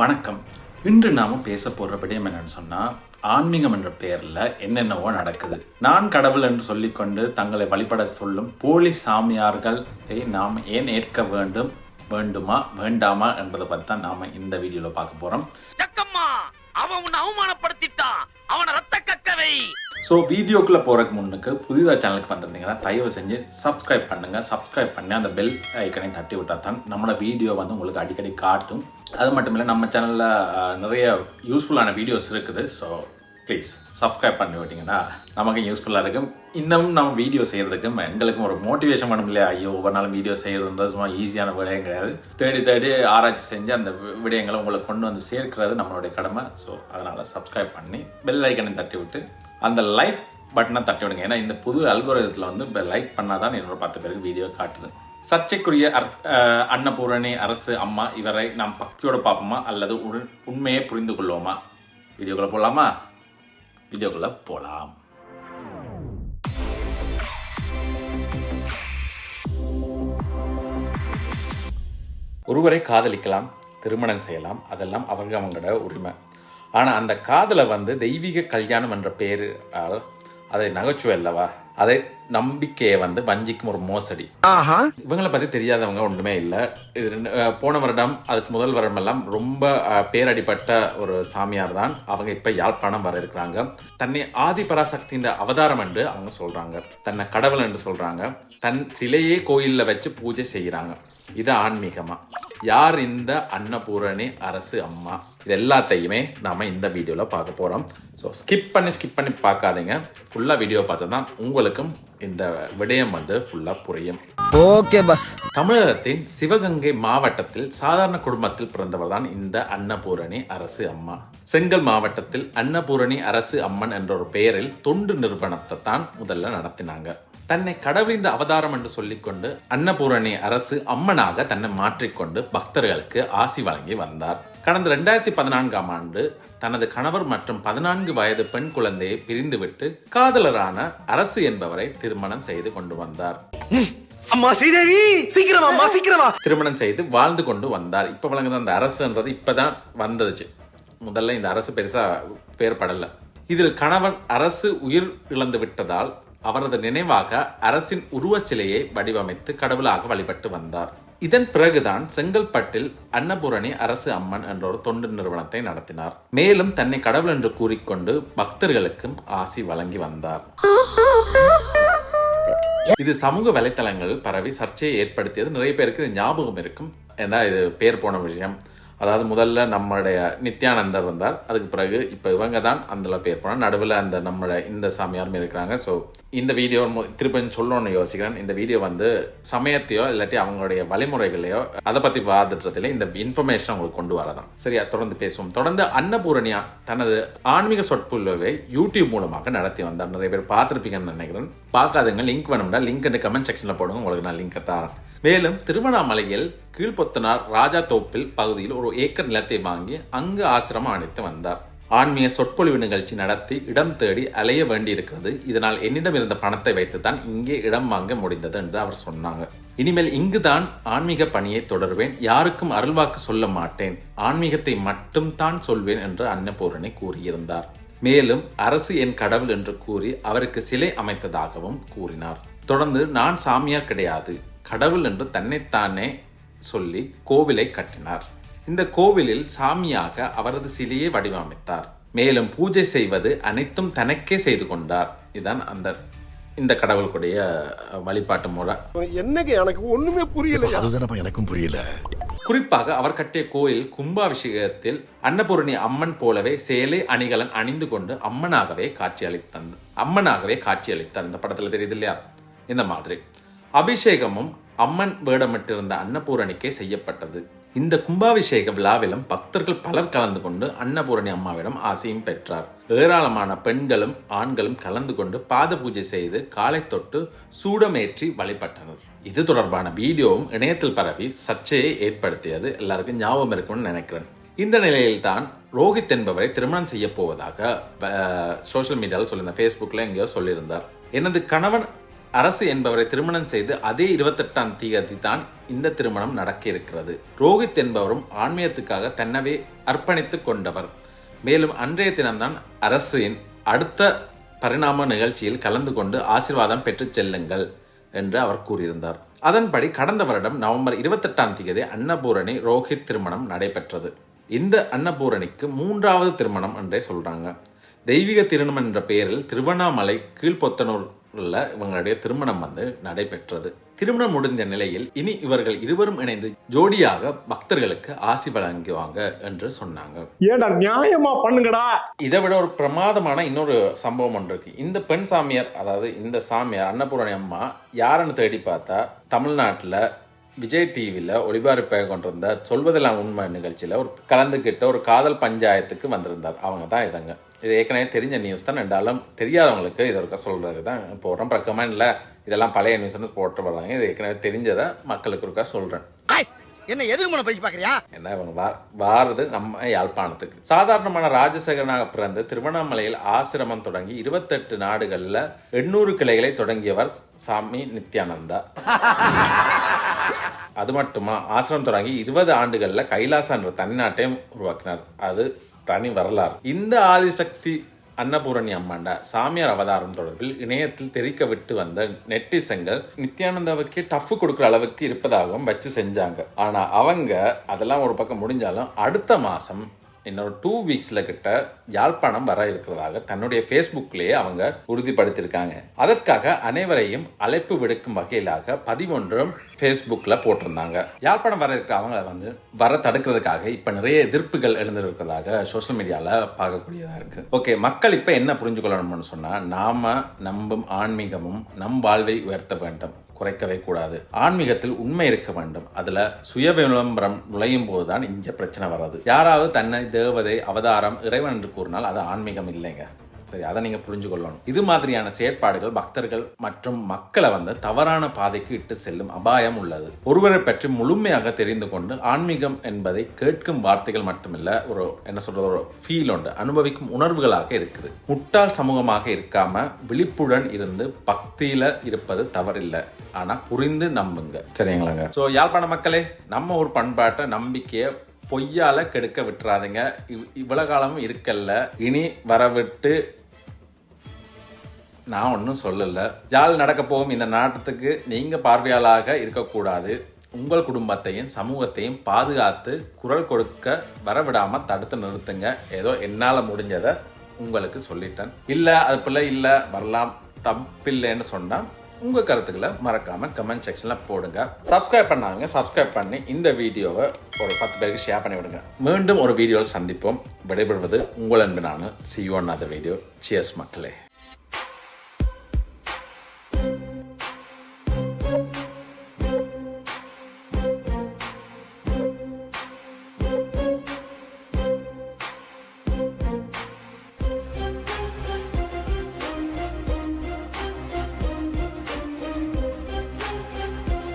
வணக்கம். இன்று நாம பேச போற விடயம் என்னன்னு சொன்னா ஆன்மீகம் என்ற பெயர்ல என்னென்னவோ நடக்குது. நான் கடவுள் என்று சொல்லிக்கொண்டு தங்களை வழிபட சொல்லும் போலி சாமியார்களை நாம் ஏன் ஏற்க வேண்டும் வேண்டுமா வேண்டாமா என்பதை பற்றி தான் நாம இந்த வீடியோல பார்க்க போறோம். ஜக்கம்மா அவன் உன்னை அவமானப்படுத்திட்டான். அவனை ரத்த கக்கவை ஸோ வீடியோக்குள்ள போறதுக்கு முன்னுக்கு புதிதாக சேனலுக்கு வந்திருந்தீங்கன்னா தயவு செஞ்சு சப்ஸ்கிரைப் பண்ணுங்க. சப்ஸ்கிரைப் பண்ணி அந்த பெல் ஐக்கனை தட்டி விட்டா தான் நம்மளோட வீடியோ வந்து உங்களுக்கு அடிக்கடி காட்டும். அது மட்டும் இல்லை நம்ம சேனலில் நிறைய யூஸ்ஃபுல்லான வீடியோஸ் இருக்குது. ஸோ ப்ளீஸ் சப்ஸ்கிரைப் பண்ணி விட்டிங்கன்னா நமக்கும் யூஸ்ஃபுல்லாக இருக்கும். இன்னமும் நம்ம வீடியோ செய்கிறதுக்கும் எங்களுக்கும் ஒரு மோட்டிவேஷன் பண்ணும் இல்லையா? ஐயோ ஒவ்வொரு நாளும் வீடியோ செய்கிறது சும்மா ஈஸியான விடயம் கிடையாது. தேடி தேடி ஆராய்ச்சி செஞ்சு அந்த வி- விடயங்களை உங்களுக்கு கொண்டு வந்து சேர்க்கிறது நம்மளுடைய கடமை. ஸோ அதனால் சப்ஸ்கிரைப் பண்ணி பெல் ஐக்கனை தட்டி விட்டு அந்த லைக் பட்டனை தட்டி விடுங்க. ஏன்னா இந்த புது அல்கோரிதத்தில் வந்து இப்போ லைக் பண்ணாதான் என்னோட பத்து பேருக்கு வீடியோ காட்டுது. சர்ச்சைக்குரிய அர்- அஹ் அன்னபூரணி அரசு அம்மா இவரை நாம் பக்தியோட பார்ப்போமா? அல்லது உண்மையை புரிந்து கொள்வோமா? வீடியோக்குள்ள போகலாமா வீடியோக்குள்ள போகலாம் ஒருவரை காதலிக்கலாம் திருமணம் செய்யலாம் அதெல்லாம் அவர்கள் அவங்களோட உரிமை. ஆனால் அந்த காதலை வந்து தெய்வீக கல்யாணம் என்ற பெயரால் அதை நகைச்சுவை அல்லவா? அதை நம்பிக்கையை வந்து வஞ்சிக்கும் ஒரு மோசடி. இவங்களை பற்றி தெரியாதவங்க ஒன்றுமே இல்லை. இது போன வருடம் அதுக்கு முதல் வருடம் எல்லாம் ரொம்ப பேரடிப்பட்ட ஒரு சாமியார் தான். அவங்க இப்போ யாழ்ப்பாணம் வர இருக்கிறாங்க. தன்னை ஆதி பராசக்தியின் அவதாரம் என்று அவங்க சொல்றாங்க. தன்னை கடவுள் என்று சொல்றாங்க. தன் சிலையே கோயிலில் வச்சு பூஜை செய்கிறாங்க. இது ஆன்மீகமா? யார் இந்த அன்னபூரணி அரசு அம்மா? இது எல்லாத்தையுமே நாம இந்த வீடியோல பார்க்க போறோம். ஸோ ஸ்கிப் பண்ணி ஸ்கிப் பண்ணி பார்க்காதீங்க. ஃபுல்லா வீடியோ பார்த்தா தான் உங்களுக்கும் இந்த விடயம் வந்து ஃபுல்லா புரியும். ஓகே பஸ் தமிழகத்தின் சிவகங்கை மாவட்டத்தில் சாதாரண குடும்பத்தில் பிறந்தவர் தான் இந்த அன்னபூரணி அரசு அம்மா. செங்கல் மாவட்டத்தில் அன்னபூரணி அரசு அம்மன் என்ற ஒரு பெயரில் தொண்டு நிறுவனத்தை தான் முதல்ல நடத்தினாங்க. தன்னை கடவுளின் அவதாரம் என்று சொல்லிக்கொண்டு அன்னபூரணி அரசு அம்மனாக தன்னை மாற்றிக்கொண்டு பக்தர்களுக்கு ஆசி வழங்கி வந்தார். கடந்த ரெண்டாயிரத்தி பதினான்காம் ஆண்டு தனது கணவர் மற்றும் பதினான்கு வயது பெண் குழந்தையை பிரிந்துவிட்டு காதலரான அரசு என்பவரை திருமணம் செய்து கொண்டு வந்தார். அம்மா ஸ்ரீதேவி! சீக்கிரமா அம்மா சீக்கிரமா! திருமணம் செய்து வாழ்ந்து கொண்டு வந்தார். இப்ப வழங்குது அந்த அரசுன்றது இப்பதான் வந்துச்சு முதல்ல இந்த அரசு பெருசா பேர் படல. இதில் கணவன் அரசு உயிர் இழந்து விட்டதால் அவரது நினைவாக அரசின் உருவச் சிலையை வடிவமைத்து கடவுளாக வழிபட்டு வந்தார். இதன் பிறகுதான் செங்கல்பட்டில் அன்னபூரணி அரசு அம்மன் என்ற ஒரு தொண்டு நிறுவனத்தை நடத்தினார். மேலும் தன்னை கடவுள் என்று கூறிக்கொண்டு பக்தர்களுக்கும் ஆசி வழங்கி வந்தார். இது சமூக வலைத்தளங்கள் பரவி சர்ச்சையை ஏற்படுத்தியது. நிறைய பேருக்கு இது ஞாபகம் இருக்கும். ஏன்னா இது பேர் போன விஷயம். அதாவது முதல்ல நம்மளுடைய நித்யானந்தர் இருந்தார். அதுக்கு பிறகு இப்போ இவங்க தான் அந்த பேர் போனால் நடுவில் அந்த நம்மளோட இந்த சாமியாரும் இருக்கிறாங்க. ஸோ இந்த வீடியோ திருப்பி சொல்லணும்னு யோசிக்கிறேன். இந்த வீடியோ வந்து சமயத்தையோ இல்லாட்டி அவங்களுடைய வழிமுறைகளையோ அதை பற்றி வாதிட்டுறதுல இந்த இன்ஃபர்மேஷன் உங்களுக்கு கொண்டு வரதான். சரியா? தொடர்ந்து பேசுவோம். தொடர்ந்து அன்னபூரணியா தனது ஆன்மீக சொற்பொழிவை யூடியூப் மூலமாக நடத்தி வந்தார். நிறைய பேர் பார்த்துருப்பீங்கன்னு நினைக்கிறேன். பார்க்காதுங்க. லிங்க் வேணும்னா லிங்க் கமெண்ட் செக்ஷனில் போடுங்க. உங்களுக்கு நான் லிங்கை தரேன். மேலும் திருவண்ணாமலையில் கீழ்பொத்தனார் ராஜா தோப்பில் பகுதியில் ஒரு ஏக்கர் நிலத்தை வாங்கி அங்கு ஆசிரமம் அணைத்து வந்தார். ஆன்மீக சொற்பொழிவு நிகழ்ச்சி நடத்தி இடம் தேடி அலைய வேண்டியிருக்கிறது. இதனால் என்னிடம் இருந்த பணத்தை வைத்துதான் இங்கே இடம் வாங்க முடிந்தது என்று அவர் சொன்னாங்க. இனிமேல் இங்குதான் ஆன்மீக பணியை தொடர்வேன். யாருக்கும் அருள்வாக்கு சொல்ல மாட்டேன். ஆன்மீகத்தை மட்டும் தான் சொல்வேன் என்று அன்னபூரணி கூறியிருந்தார். மேலும் அரசு என் கடவுள் என்று கூறி அவருக்கு சிலை அமைத்ததாகவும் கூறினார். தொடர்ந்து நான் சாமியார் கிடையாது. கடவுள் என்று தன்னைத்தானே சொல்லி கோவிலை கட்டினார். இந்த கோவிலில் சாமியாக அவரது சிலையை வடிவமைத்தார். மேலும் பூஜை செய்வது அனைத்தும் தனக்கே செய்து கொண்டார். இதுதான் அந்த இந்த கடவுளுக்குடைய அஹ், வழிபாட்டு முறை. என்னங்க எனக்கு ஒண்ணுமே புரியல அதுதானப்பா எனக்கும் புரியல. குறிப்பாக அவர் கட்டிய கோயில் கும்பாபிஷேகத்தில் அன்னபூரணி அம்மன் போலவே சேலை அணிகலன் அணிந்து கொண்டு அம்மனாகவே காட்சியளித்தார் அம்மனாகவே காட்சியளித்தார். இந்த படத்துல தெரியுது இல்லையா? இந்த மாதிரி. அபிஷேகமும் அம்மன் வேடமிட்டிருந்த அன்னபூரணிக்கே செய்யப்பட்டது. இந்த கும்பாபிஷேக விழாவிலும் பக்தர்கள் பலர் கலந்து கொண்டு அன்னபூரணி அம்மாவிடம் ஆசையும் பெற்றார். ஏராளமான பெண்களும் ஆண்களும் கலந்து கொண்டு பாத பூஜை செய்து காலை தொட்டு சூடமேற்றி வழிபட்டனர். இது தொடர்பான வீடியோவும் இணையத்தில் பரவி சர்ச்சையை ஏற்படுத்தியது எல்லாருக்கும் ஞாபகம் இருக்கும்னு நினைக்கிறேன். இந்த நிலையில்தான் ரோஹித் என்பவரை திருமணம் செய்ய போவதாக சோஷியல் மீடியாவில் சொல்லியிருந்தார் ஃபேஸ்புக்கில் எங்கேயோ சொல்லியிருந்தார். எனது கணவன் அரசு என்பவரை திருமணம் செய்து அதே இருபத்தெட்டாம் தேதி தான் இந்த திருமணம் நடக்க இருக்கிறது ரோஹித் என்பவரும் ஆன்மீகத்துக்காக தன்னவே அர்ப்பணித்துக் கொண்டவர். மேலும் அன்றைய தினம்தான் அரசின் அடுத்த பரிணாம நிகழ்ச்சியில் கலந்து கொண்டு ஆசிர்வாதம் பெற்றுச் செல்லுங்கள் என்று அவர் கூறியிருந்தார். அதன்படி கடந்த வருடம் நவம்பர் இருபத்தெட்டாம் தேதி அன்னபூரணி ரோஹித் திருமணம் நடைபெற்றது. இந்த அன்னபூரணிக்கு மூன்றாவது திருமணம் என்றே சொல்றாங்க. தெய்வீக திருமணம் என்ற பெயரில் திருவண்ணாமலை கீழ்பொத்தனூர்ல இவங்களுடைய திருமணம் வந்து நடைபெற்றது. திருமணம் முடிந்த நிலையில் இனி இவர்கள் இருவரும் இணைந்து ஜோடியாக பக்தர்களுக்கு ஆசி வழங்குவாங்க என்று சொன்னாங்க. ஏடா நியாயமா பண்ணுங்கடா? இதை விட ஒரு பிரமாதமான இன்னொரு சம்பவம் ஒன்று இருக்கு. இந்த பெண் சாமியார் அதாவது இந்த சாமியார் அன்னபூரணி அம்மா யாருன்னு தேடி பார்த்தா தமிழ்நாட்டில் விஜய் டிவியில் ஒளிபரப்பாக கொண்டிருந்த சொல்வதெல்லாம் உண்மை நிகழ்ச்சியில் ஒரு கலந்துக்கிட்ட ஒரு காதல் பஞ்சாயத்துக்கு வந்திருந்தார். அவங்க தான் இவங்க. இது ஏற்கனவே தெரிஞ்ச நியூஸ் தான். ரெண்டாலும் தெரியாதவங்களுக்கு இது ஒருக்கா சொல்கிறது தான். போடுறோம் பக்கமாக இல்லை இதெல்லாம் பழைய நியூஸ்னு போட்டு வர்றாங்க இது ஏற்கனவே தெரிஞ்சதை மக்களுக்கு ஒருக்கா சொல்கிறேன் என்ன எதிர்மனை பேசி பாக்குறியா என்ன இவங்க வா வாரது நம்ம யாழ்ப்பாணத்துக்கு. சாதாரணமான ராஜசேகரனாக பிறந்து திருவண்ணாமலையில் ஆசிரமம் தொடங்கி இருபத்தெட்டு நாடுகளில் எண்ணூறு கிளைகளை தொடங்கியவர் சாமி நித்யானந்தா. அது மட்டுமா? ஆசிரமம் தொடங்கி இருபது ஆண்டுகளில் கைலாசா என்ற தனிநாட்டையும் உருவாக்கினார். அது தனி வரலாறு. இந்த ஆதிசக்தி அன்னபூரணி அம்மாண்ட சாமியார் அவதாரம் தொடர்பில் இணையத்தில் தெரிக்க விட்டு வந்த நெட்டிசங்கள் நித்யானந்தாவுக்கு டஃப் கொடுக்குற அளவுக்கு இருப்பதாகவும் வச்சு செஞ்சாங்க. ஆனா அவங்க அதெல்லாம் ஒரு பக்கம் முடிஞ்சாலும் அடுத்த மாசம் இன்னொரு டூ வீக்ஸில் கிட்ட யாழ்ப்பாணம் வர இருக்கிறதாக தன்னுடைய ஃபேஸ்புக்லேயே அவங்க உறுதிப்படுத்தியிருக்காங்க. அதற்காக அனைவரையும் அழைப்பு விடுக்கும் வகையிலாக பதிவொன்றும் ஃபேஸ்புக்கில் போட்டிருந்தாங்க. யாழ்ப்பாணம் வர இருக்கிற அவங்கள வந்து வர தடுக்கிறதுக்காக இப்போ நிறைய எதிர்ப்புகள் எழுந்திருக்கிறதாக சோஷியல் மீடியாவில் பார்க்கக்கூடியதாக இருக்குது ஓகே மக்கள் இப்போ என்ன புரிஞ்சு கொள்ளணும்னு சொன்னால் நாம் நம்பும் ஆன்மீகமும் நம் வாழ்வை உயர்த்த வேண்டும். குறைக்கவே கூடாது. ஆன்மீகத்தில் உண்மை இருக்க வேண்டும். அதுல சுய விளம்பரம் நுழையும் போதுதான் இங்க பிரச்சனை வராது. யாராவது தன்னை தேவதை அவதாரம் இறைவன் என்று கூறினால் அது ஆன்மீகம் இல்லைங்க. சரி அதை நீங்க புரிஞ்சு கொள்ளணும் இது மாதிரியான செயற்பாடுகள் பக்தர்கள் மற்றும் மக்களை வந்து தவறான பாதைக்கு இட்டு செல்லும் அபாயம் உள்ளது. ஒருவரை பற்றி முழுமையாக தெரிந்து கொண்டு ஆன்மீகம் என்பதை கேட்கும் வார்த்தைகள் மட்டுமில்ல ஒரு என்ன சொல்றது ஒரு ஃபீல் உண்டு. அனுபவிக்கும் உணர்வுகளாக இருக்குது. முட்டாள் சமூகமாக இருக்காம விழிப்புடன் இருந்து பக்தியில இருப்பது தவறில்லை. ஆனா புரிந்து நம்புங்க. சரிங்களாங்க. ஸோ யாழ்ப்பாண மக்களே நம்ம ஒரு பண்பாட்டை நம்பிக்கையை பொய்யால கெடுக்க விட்டுறாதீங்க. இவ்- இவ்வளவு காலமும் இருக்கல்ல. இனி வரவிட்டு நான் ஒன்றும் சொல்லலை. யாழ் நடக்க போகும் இந்த நாட்டத்துக்கு நீங்கள் பார்வையாளராக இருக்கக்கூடாது. உங்கள் குடும்பத்தையும் சமூகத்தையும் பாதுகாத்து குரல் கொடுக்க வரவிடாமல் தடுத்து நிறுத்துங்க. ஏதோ என்னால் முடிஞ்சதை உங்களுக்கு சொல்லிட்டேன். இல்லை அது பிள்ளை இல்லை வரலாம் தப்பில்லைன்னு சொன்னால் உங்கள் கருத்துக்களை மறக்காமல் கமெண்ட் செக்ஷனில் போடுங்க. சப்ஸ்கிரைப் பண்ணாங்க சப்ஸ்கிரைப் பண்ணி இந்த வீடியோவை ஒரு பத்து பேருக்கு ஷேர் பண்ணி விடுங்க. மீண்டும் ஒரு வீடியோவில் சந்திப்போம். விடைபெறுவது உங்கள் அன்பு நான். சி ஒன் வீடியோ சியர்ஸ் மக்களே.